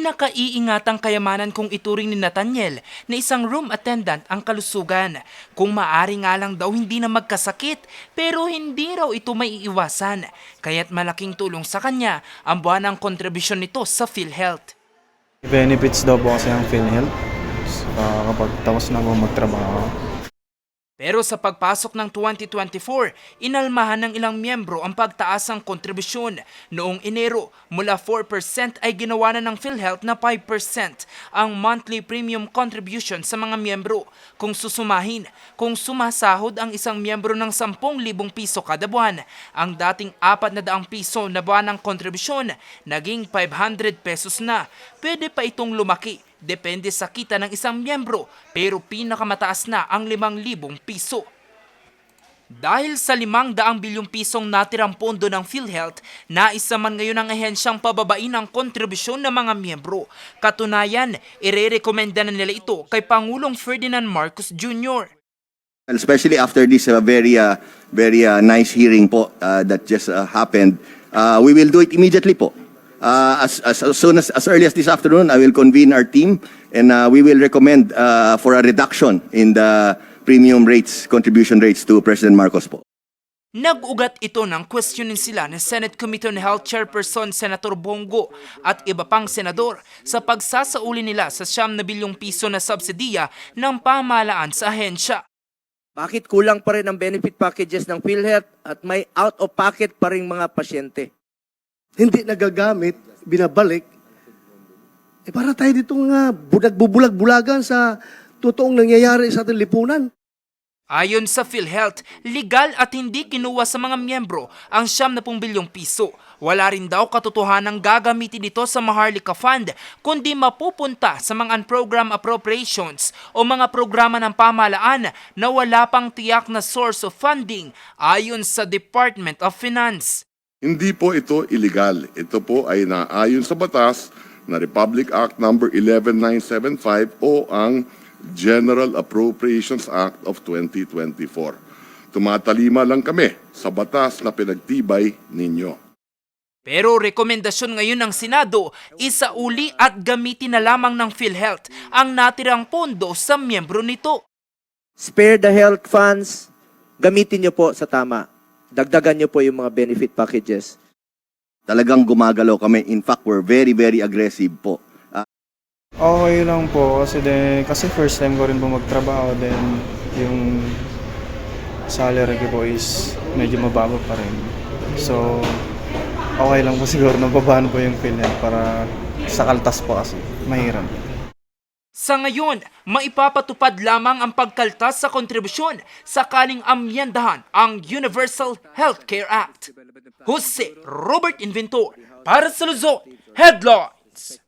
pinakaiingatang kayamanan kung ituring ni Nathaniel na isang room attendant ang kalusugan. Kung maari nga lang daw hindi na magkasakit, pero hindi raw ito may iiwasan. Kaya't malaking tulong sa kanya ang buwanang kontribusyon nito sa PhilHealth. Benefits daw po kasi ang PhilHealth uh, kapag tapos na po magtrabaho. Pero sa pagpasok ng 2024, inalmahan ng ilang miyembro ang pagtaas ng kontribusyon. Noong Enero, mula 4% ay ginawa na ng PhilHealth na 5% ang monthly premium contribution sa mga miyembro. Kung susumahin, kung sumasahod ang isang miyembro ng 10,000 piso kada buwan, ang dating 400 piso na buwan ng kontribusyon naging 500 pesos na. Pwede pa itong lumaki Depende sa kita ng isang miyembro pero pinakamataas na ang 5,000 piso. Dahil sa 500 bilyong pisong natirang pondo ng PhilHealth, nais naman ngayon ang ahensyang pababain ang kontribusyon ng mga miyembro. Katunayan, irerekomenda na nila ito kay Pangulong Ferdinand Marcos Jr. Especially after this uh, very uh, very uh, nice hearing po uh, that just uh, happened, uh, we will do it immediately po. Uh, as, as, as soon as as early as this afternoon, I will convene our team and uh, we will recommend uh, for a reduction in the premium rates, contribution rates to President Marcos po. Nag-ugat ito ng questionin sila ni Senate Committee on Health Chairperson Senator Bongo at iba pang senador sa pagsasauli nila sa siyam na bilyong piso na subsidiya ng pamahalaan sa ahensya. Bakit kulang pa rin ang benefit packages ng PhilHealth at may out-of-pocket pa rin mga pasyente? Hindi nagagamit, binabalik, eh para tayo dito nga budag-bubulag-bulagan sa totoong nangyayari sa ating lipunan. Ayon sa PhilHealth, legal at hindi kinuha sa mga miyembro ang siyam na bilyong piso. Wala rin daw katotohanang gagamitin ito sa Maharlika Fund, kundi mapupunta sa mga unprogram appropriations o mga programa ng pamahalaan na wala pang tiyak na source of funding ayon sa Department of Finance. Hindi po ito illegal. Ito po ay naayon sa batas na Republic Act number 11975 o ang General Appropriations Act of 2024. Tumatalima lang kami sa batas na pinagtibay ninyo. Pero rekomendasyon ngayon ng Senado, isauli at gamitin na lamang ng PhilHealth ang natirang pondo sa miyembro nito. Spare the health funds, gamitin nyo po sa tama. Dagdagan nyo po yung mga benefit packages. Talagang gumagalaw kami. In fact, we're very, very aggressive po. Uh, Okay lang po kasi de, kasi first time ko rin po magtrabaho then yung salary ko po is medyo mababa pa rin. So okay lang po siguro na babaan po yung PhilHealth para sa kaltas po kasi mahirap. Sa ngayon, maipapatupad lamang ang pagkaltas sa kontribusyon sakaling amyendahan ang Universal Healthcare Act. Jose Robert Inventor para sa Luzon, Headlines!